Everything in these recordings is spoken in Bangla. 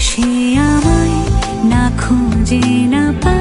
সে আমায় না খুঁজে না পা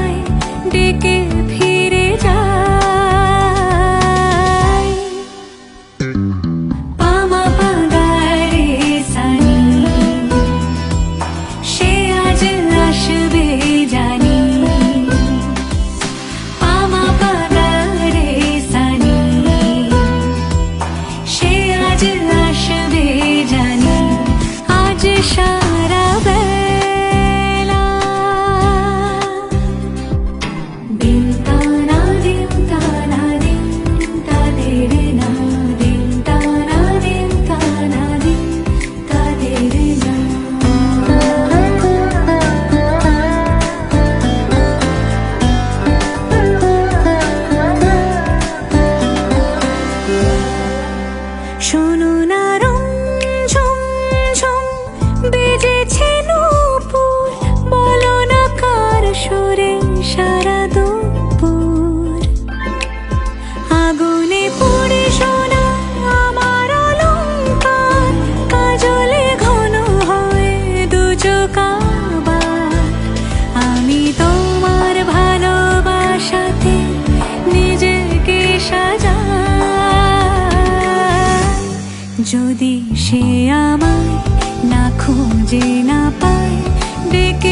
sono যদি সে আমায় না খুঁজে না পায় ডেকে